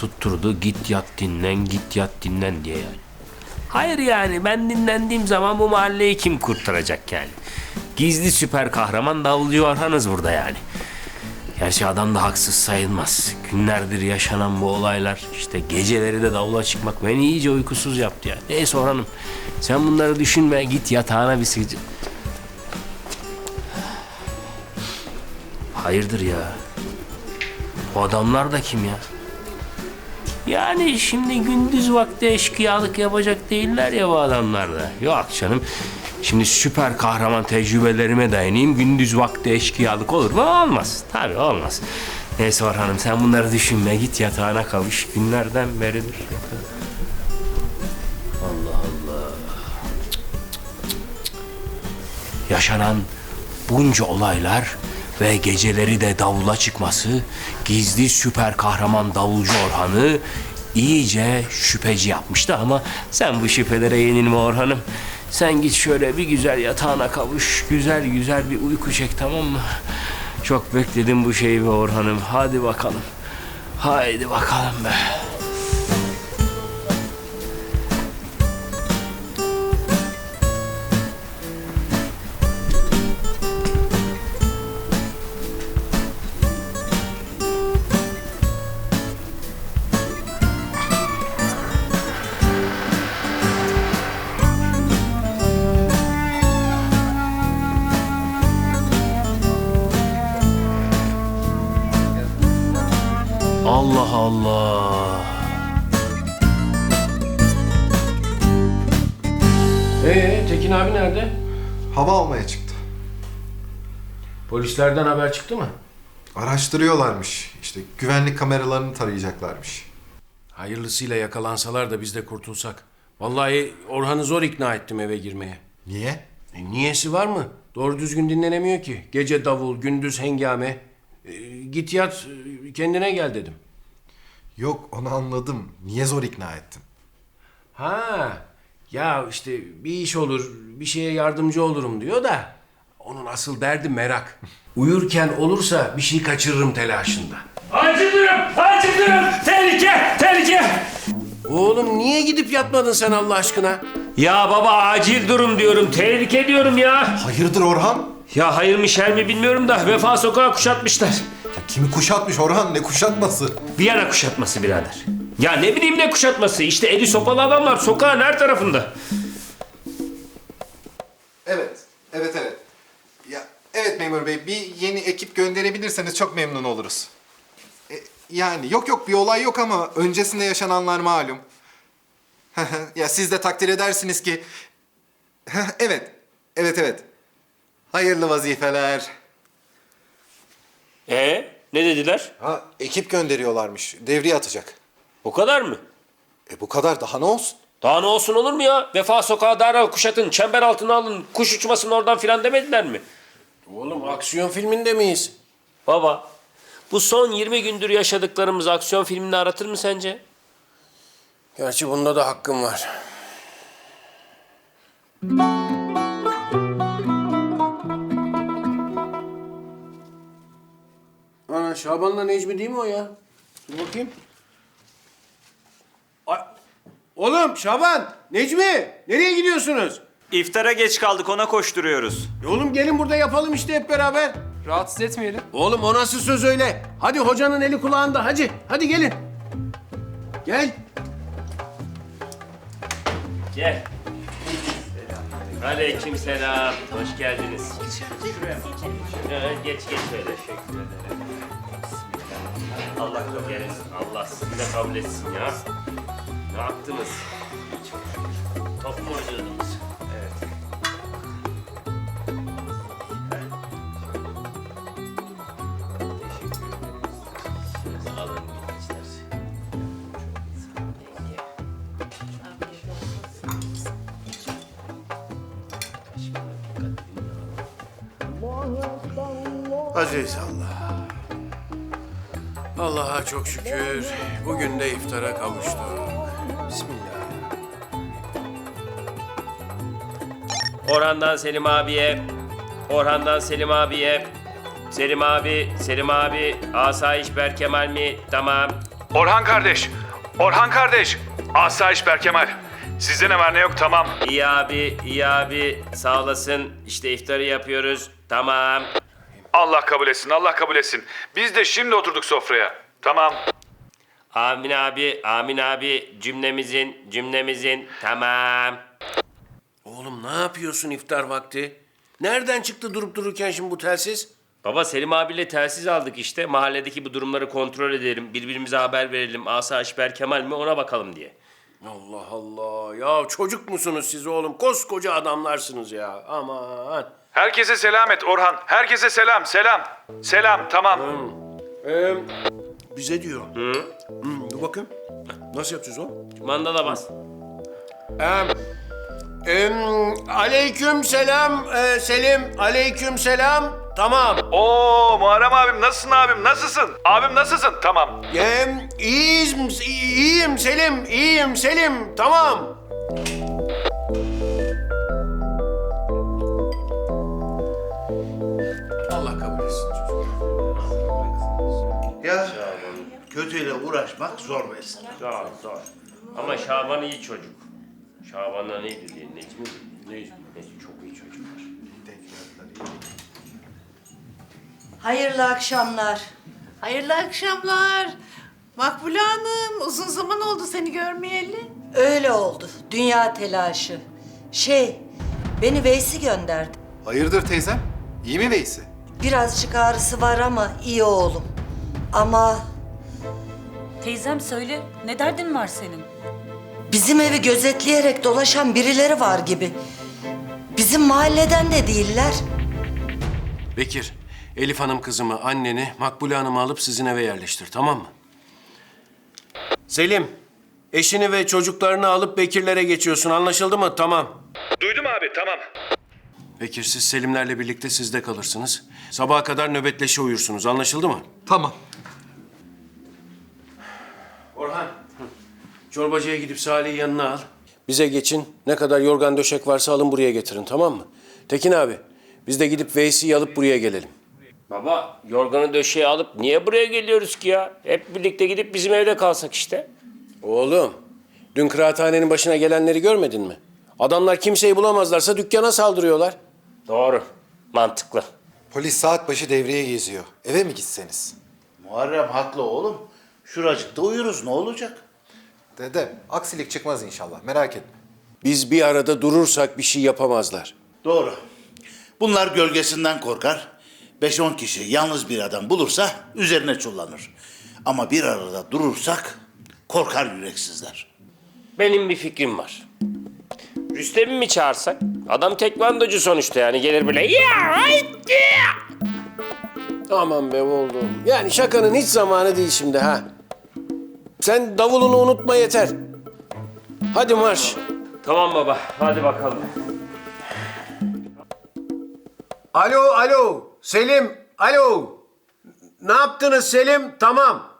tutturdu git yat dinlen git yat dinlen diye yani. Hayır yani ben dinlendiğim zaman bu mahalleyi kim kurtaracak yani? Gizli süper kahraman davulcu Orhan'ız burada yani. Gerçi adam da haksız sayılmaz. Günlerdir yaşanan bu olaylar işte geceleri de davula çıkmak beni iyice uykusuz yaptı ya. Neyse Orhan'ım sen bunları düşünme git yatağına bir sıkıcı. Hayırdır ya? Bu adamlar da kim ya? Yani şimdi gündüz vakti eşkıyalık yapacak değiller ya bu adamlar da. Yok canım. Şimdi süper kahraman tecrübelerime dayanayım. Gündüz vakti eşkıyalık olur mu? Olmaz. Tabii olmaz. Neyse Orhan'ım sen bunları düşünme. Git yatağına kavuş. Günlerden beridir. Allah Allah. Yaşanan bunca olaylar ve geceleri de davula çıkması gizli süper kahraman davulcu Orhan'ı iyice şüpheci yapmıştı ama sen bu şüphelere yenilme Orhan'ım. Sen git şöyle bir güzel yatağına kavuş, güzel güzel bir uyku çek tamam mı? Çok bekledim bu şeyi be Orhan'ım. Hadi bakalım. Haydi bakalım be. Tekin abi nerede? Hava almaya çıktı. Polislerden haber çıktı mı? Araştırıyorlarmış. İşte güvenlik kameralarını tarayacaklarmış. Hayırlısıyla yakalansalar da biz de kurtulsak. Vallahi Orhan'ı zor ikna ettim eve girmeye. Niye? E, niyesi var mı? Doğru düzgün dinlenemiyor ki. Gece davul, gündüz hengame. E, git yat, e, kendine gel dedim. Yok onu anladım. Niye zor ikna ettin? Ha, ya işte bir iş olur, bir şeye yardımcı olurum diyor da... ...onun asıl derdi merak. Uyurken olursa bir şey kaçırırım telaşında. Acil durum! Acil durum! Tehlike! Tehlike! Oğlum niye gidip yatmadın sen Allah aşkına? Ya baba acil durum diyorum. Tehlike diyorum ya. Hayırdır Orhan? Ya hayır mı şer mi bilmiyorum da vefa sokağı kuşatmışlar. Ya kimi kuşatmış Orhan? Ne kuşatması? Viyana kuşatması birader. Ya ne bileyim ne kuşatması. İşte eli sopalı adamlar sokağın her tarafında. Evet. Evet evet. Ya evet memur bey bir yeni ekip gönderebilirseniz çok memnun oluruz. E, yani yok yok bir olay yok ama öncesinde yaşananlar malum. ya siz de takdir edersiniz ki evet. Evet evet. Hayırlı vazifeler. Ee, ne dediler? Ha ekip gönderiyorlarmış. Devriye atacak. O kadar mı? E bu kadar daha ne olsun? Daha ne olsun olur mu ya? Vefa sokağı derhal kuşatın, çember altına alın, kuş uçmasın oradan filan demediler mi? Oğlum aksiyon filminde miyiz? Baba, bu son 20 gündür yaşadıklarımız aksiyon filmini aratır mı sence? Gerçi bunda da hakkım var. Ana Şaban'la Necmi değil mi o ya? Dur bakayım. Oğlum Şaban, Necmi nereye gidiyorsunuz? İftara geç kaldık ona koşturuyoruz. E oğlum gelin burada yapalım işte hep beraber. Rahatsız etmeyelim. Oğlum o nasıl söz öyle? Hadi hocanın eli kulağında hadi. Hadi gelin. Gel. Gel. Aleyküm selam. Hoş geldiniz. Şuraya geç geç şöyle. Teşekkür ederim. Bismillah. Allah kabul etsin. Allah sizi de kabul etsin ya. Ne yaptınız? Top mu oynuyordunuz? Evet. Aziz Allah. Allah'a çok şükür. Bugün de iftara kavuştuk. Orhan'dan Selim abiye, Orhan'dan Selim abiye, Selim abi, Selim abi, Asayiş Berkemal mi? Tamam. Orhan kardeş. Orhan kardeş. Asayiş Berkemal. Sizde ne var ne yok tamam. İyi abi, iyi abi. Sağ olasın. İşte iftarı yapıyoruz. Tamam. Allah kabul etsin, Allah kabul etsin. Biz de şimdi oturduk sofraya. Tamam. Amin abi, amin abi. Cümlemizin, cümlemizin. Tamam. Oğlum ne yapıyorsun iftar vakti? Nereden çıktı durup dururken şimdi bu telsiz? Baba Selim abiyle telsiz aldık işte. Mahalledeki bu durumları kontrol edelim. Birbirimize haber verelim. Asayiş Berkemal mi ona bakalım diye. Allah Allah. Ya çocuk musunuz siz oğlum? Koskoca adamlarsınız ya. Aman. Herkese selam et Orhan. Herkese selam, selam. Selam, tamam. Ee, bize diyor. Hı? dur bakayım. Nasıl yapacağız o? Mandala bas. Ee, em, aleyküm selam e, Selim. Aleyküm selam. Tamam. Oo Muharrem abim nasılsın abim? Nasılsın? Abim nasılsın? Tamam. Em, iyiyim, iyiyim Selim. iyiyim Selim. Tamam. Allah kabul etsin çocuk. Ya kötüyle uğraşmak zor mesele. Zor, zor. Ama Şaban iyi çocuk. Şaban'la neydi diye, Necmi mi? Necmi. Necmi çok iyi çocuklar. Hayırlı akşamlar. Hayırlı akşamlar. Makbule Hanım, uzun zaman oldu seni görmeyeli. Öyle oldu. Dünya telaşı. Şey, beni Veysi gönderdi. Hayırdır teyzem? İyi mi Veysi? Birazcık ağrısı var ama iyi oğlum. Ama Teyzem söyle, ne derdin var senin? Bizim evi gözetleyerek dolaşan birileri var gibi. Bizim mahalleden de değiller. Bekir, Elif Hanım kızımı, anneni, Makbule Hanım'ı alıp sizin eve yerleştir, tamam mı? Selim, eşini ve çocuklarını alıp Bekirlere geçiyorsun, anlaşıldı mı? Tamam. Duydum abi, tamam. Bekir, siz Selimlerle birlikte sizde kalırsınız. Sabaha kadar nöbetleşe uyursunuz, anlaşıldı mı? Tamam. Orhan, çorbacıya gidip Salih'i yanına al. Bize geçin, ne kadar yorgan döşek varsa alın buraya getirin, tamam mı? Tekin abi, biz de gidip Veysi'yi alıp buraya gelelim. Baba yorganı döşeği alıp niye buraya geliyoruz ki ya? Hep birlikte gidip bizim evde kalsak işte. Oğlum, dün kıraathanenin başına gelenleri görmedin mi? Adamlar kimseyi bulamazlarsa dükkana saldırıyorlar. Doğru. Mantıklı. Polis saat başı devreye geziyor. Eve mi gitseniz? Muharrem haklı oğlum. Şuracıkta uyuruz ne olacak? Dede, aksilik çıkmaz inşallah. Merak etme. Biz bir arada durursak bir şey yapamazlar. Doğru. Bunlar gölgesinden korkar. 5-10 kişi yalnız bir adam bulursa üzerine çullanır. Ama bir arada durursak korkar yüreksizler. Benim bir fikrim var. Rüstem'i mi çağırsak? Adam tekvandocu sonuçta yani gelir böyle ya haydi. Aman be oğlum. Yani şakanın hiç zamanı değil şimdi ha. Sen davulunu unutma yeter. Hadi marş. Tamam baba hadi bakalım. Alo, alo. Selim, alo. Ne yaptınız Selim? Tamam.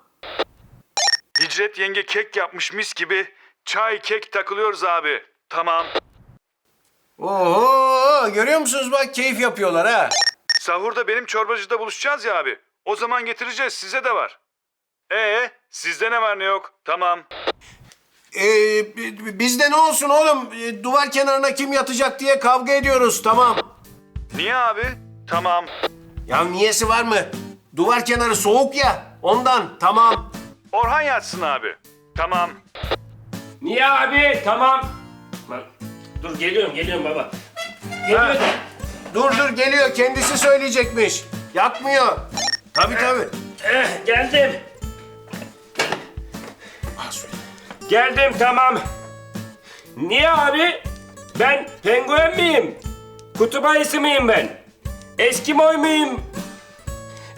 Hicret yenge kek yapmış mis gibi. Çay, kek takılıyoruz abi. Tamam. Oho, görüyor musunuz bak keyif yapıyorlar ha. Sahurda benim çorbacıda buluşacağız ya abi. O zaman getireceğiz, size de var. Ee, sizde ne var ne yok? Tamam. Ee, bi- bizde ne olsun oğlum? Ee, duvar kenarına kim yatacak diye kavga ediyoruz, tamam. Niye abi? Tamam. Ya niyesi var mı? Duvar kenarı soğuk ya, ondan, tamam. Orhan yatsın abi. Tamam. Niye abi? Tamam. Lan, Dur geliyorum geliyorum baba. Geliyor da. Dur dur geliyor, kendisi söyleyecekmiş. Yatmıyor. Tabii tabii. Eh, geldim. Geldim tamam. Niye abi? Ben penguen miyim? Kutup ayısı mıyım ben? Eskimoy muyum?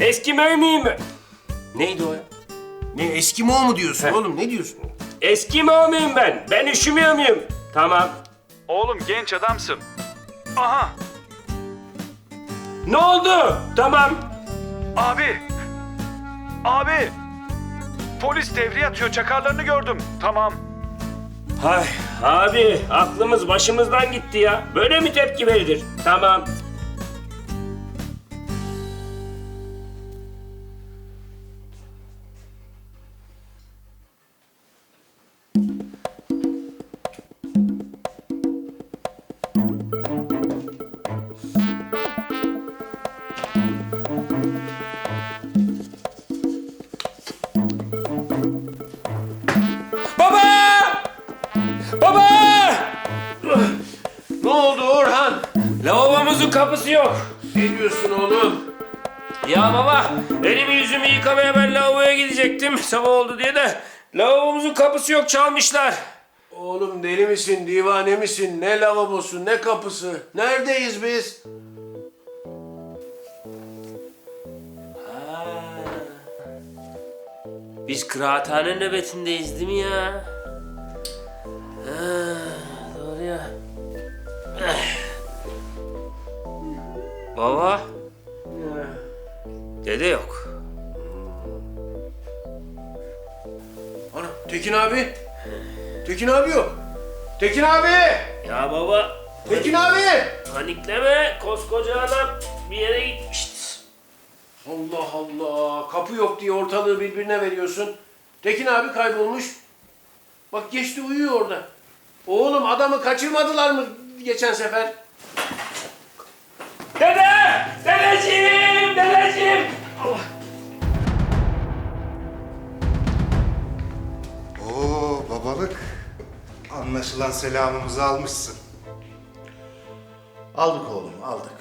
Eskimoy muyum? Neydi o ya? Ne Eskimo mu diyorsun oğlum, ne diyorsun? Eskimo muyum ben? Ben üşümüyor muyum? Tamam. Oğlum genç adamsın. Aha. Ne oldu? Tamam. Abi. Abi. Polis devriye atıyor. Çakarlarını gördüm. Tamam. Hay abi aklımız başımızdan gitti ya. Böyle mi tepki verilir? Tamam. Lavabomuzun kapısı yok. Ne diyorsun oğlum? Ya baba elimi yüzümü yıkamaya ben lavaboya gidecektim sabah oldu diye de lavabomuzun kapısı yok çalmışlar. Oğlum deli misin, divane misin? Ne lavabosu, ne kapısı? Neredeyiz biz? Biz kıraathane nöbetindeyiz değil mi ya? Baba. Dede yok. Ana, Tekin abi. Tekin abi yok. Tekin abi! Ya baba Tekin abi! panikleme koskoca adam bir yere gitmiştir. Allah Allah. Kapı yok diye ortalığı birbirine veriyorsun. Tekin abi kaybolmuş. Bak geçti uyuyor orada. Oğlum adamı kaçırmadılar mı geçen sefer? Dede! Dedeciğim! Dedeciğim! Allah. Oo babalık. Anlaşılan selamımızı almışsın. Aldık oğlum aldık.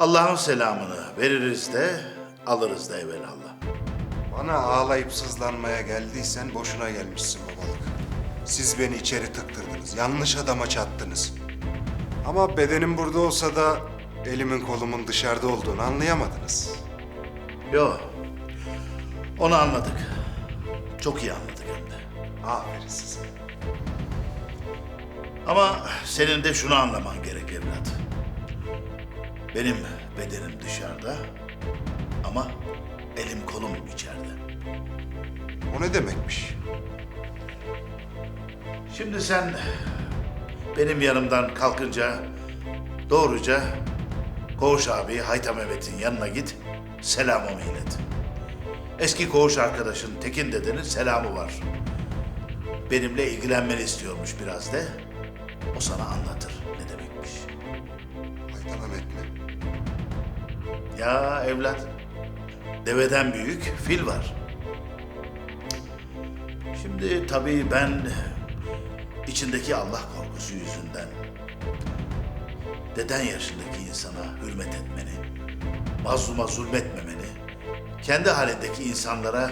Allah'ın selamını veririz de alırız da evvelallah. Bana ağlayıp sızlanmaya geldiysen boşuna gelmişsin babalık. Siz beni içeri tıktırdınız. Yanlış adama çattınız. Ama bedenim burada olsa da elimin kolumun dışarıda olduğunu anlayamadınız. Yo. Onu anladık. Çok iyi anladık hem de. Aferin size. Ama senin de şunu anlaman gerek evlat. Benim bedenim dışarıda ama elim kolum içeride. O ne demekmiş? Şimdi sen benim yanımdan kalkınca doğruca Koğuş abi Haytam Mehmet'in yanına git, selamımı ilet. Eski koğuş arkadaşın Tekin dedenin selamı var. Benimle ilgilenmeni istiyormuş biraz de. O sana anlatır ne demekmiş. Haydan Mehmet mi? Ya evlat, deveden büyük fil var. Şimdi tabii ben içindeki Allah korkusu yüzünden deden yaşındaki insana hürmet etmeni, mazluma zulmetmemeni, kendi halindeki insanlara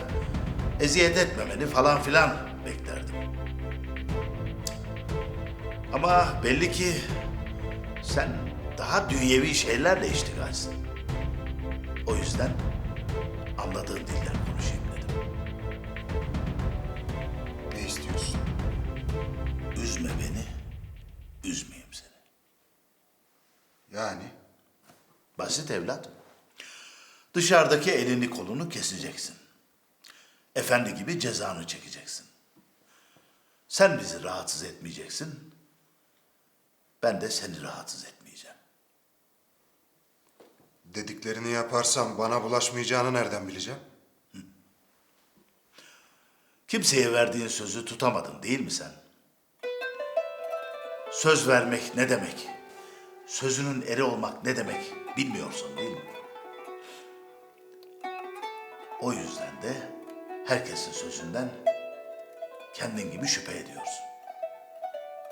eziyet etmemeni falan filan beklerdim. Ama belli ki sen daha dünyevi şeylerle iştigalsin. O yüzden anladığın dilden konuşayım dedim. Ne istiyorsun? Üzme beni, üzmeyeyim seni. Yani? Basit evlat. Dışarıdaki elini kolunu keseceksin. Efendi gibi cezanı çekeceksin. Sen bizi rahatsız etmeyeceksin. Ben de seni rahatsız etmeyeceğim. Dediklerini yaparsam bana bulaşmayacağını nereden bileceğim? Kimseye verdiğin sözü tutamadın değil mi sen? Söz vermek ne demek? Sözünün eri olmak ne demek bilmiyorsun değil mi? O yüzden de herkesin sözünden kendin gibi şüphe ediyorsun.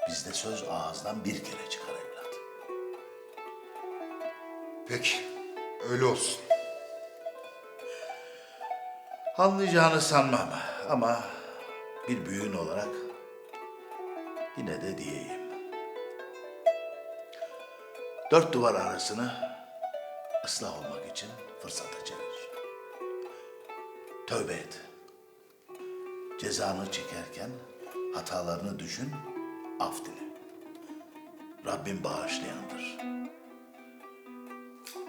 Bizde söz ağızdan bir kere çıkar evlat. Peki, öyle olsun. Anlayacağını sanmam ama bir büyüğün olarak yine de diyeyim. Dört duvar arasını ıslah olmak için fırsata çevir. Tövbe et. Cezanı çekerken hatalarını düşün, af dile. Rabbim bağışlayandır.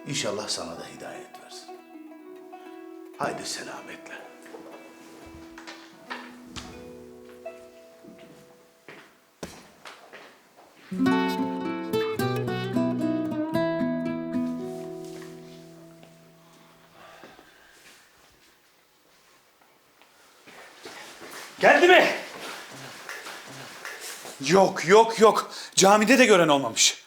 İnşallah sana da hidayet versin. Haydi selametle. Geldi mi? Yok yok yok. Camide de gören olmamış.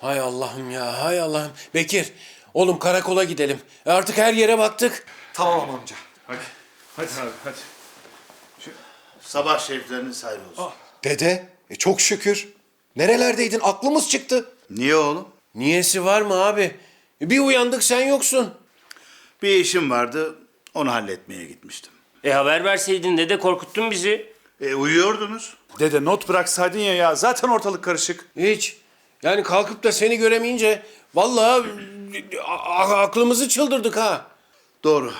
Hay Allah'ım ya, hay Allah'ım. Bekir, oğlum karakola gidelim. Artık her yere baktık. Tamam amca. Hadi. Hadi abi hadi. Sabah şerifleriniz hayır olsun. Dede, e çok şükür. Nerelerdeydin? Aklımız çıktı. Niye oğlum? Niyesi var mı abi? Bir uyandık sen yoksun. Bir işim vardı, onu halletmeye gitmiştim. E haber verseydin dede korkuttun bizi. E uyuyordunuz. Dede not bıraksaydın ya ya. Zaten ortalık karışık. Hiç. Yani kalkıp da seni göremeyince vallahi a- a- aklımızı çıldırdık ha. Doğru,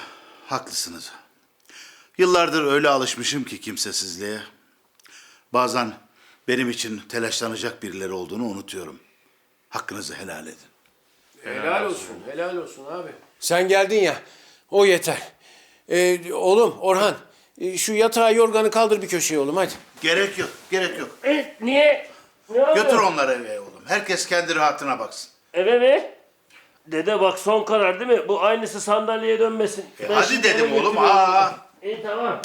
haklısınız. Yıllardır öyle alışmışım ki kimsesizliğe. Bazen benim için telaşlanacak birileri olduğunu unutuyorum. Hakkınızı helal edin. Helal olsun, helal olsun abi. Sen geldin ya, o yeter. Ee, oğlum Orhan, e, şu yatağı yorganı kaldır bir köşeye oğlum hadi. Gerek yok, gerek yok. E niye? Ne oldu? Götür onları eve oğlum. Herkes kendi rahatına baksın. Eve mi? Dede bak son karar değil mi? Bu aynısı sandalyeye dönmesin. E Ben hadi şimdi dedim oğlum. götürüyorum. Aa. İyi tamam.